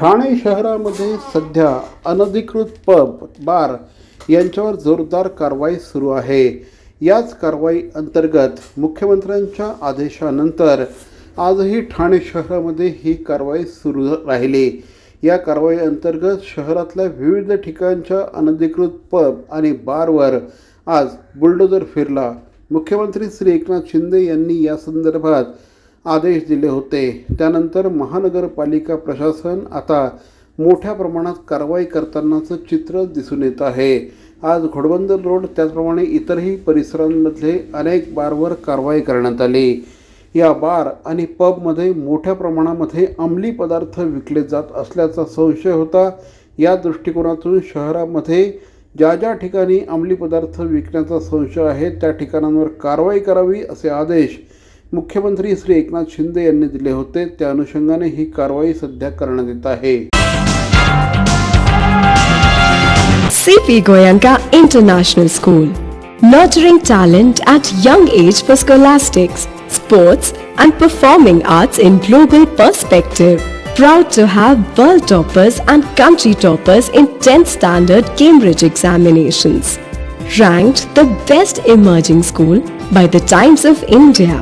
ठाणे शहरामध्ये सध्या अनधिकृत पब बार यांच्यावर जोरदार कारवाई सुरू आहे. याच कारवाई अंतर्गत मुख्यमंत्र्यांच्या आदेशानंतर आजही ठाणे शहरामध्ये ही कारवाई सुरू राहिली. या कारवाई अंतर्गत शहरातल्या विविध ठिकाणच्या अनधिकृत पब आणि बारवर आज बुलडोजर फिरला. मुख्यमंत्री श्री एकनाथ शिंदे यांनी या संदर्भात आदेश दिले होते. त्यानंतर महानगरपालिका प्रशासन आता मोठ्या प्रमाणात कारवाई करतानाचं चित्र दिसून येत आहे. आज घोडबंदर रोड त्याचप्रमाणे इतरही परिसरांमधले अनेक बारवर कारवाई करण्यात आली. या बार आणि पबमध्ये मोठ्या प्रमाणामध्ये अंमली पदार्थ विकले जात असल्याचा संशय होता. या दृष्टिकोनातून शहरामध्ये ज्या ज्या ठिकाणी अंमली पदार्थ विकण्याचा संशय आहे त्या ठिकाणांवर कारवाई करावी असे आदेश मुख्यमंत्री श्री एकनाथ शिंदे यांनी दिले होते त्या अनुषंगाने ही कारवाई सध्या करण्यात येत आहे CP Goyanka International School. Nurturing talent at young age for scholastics, sports, and performing arts in global perspective. Proud to have world toppers and country toppers in 10th standard Cambridge examinations. Ranked the best emerging school by the Times of India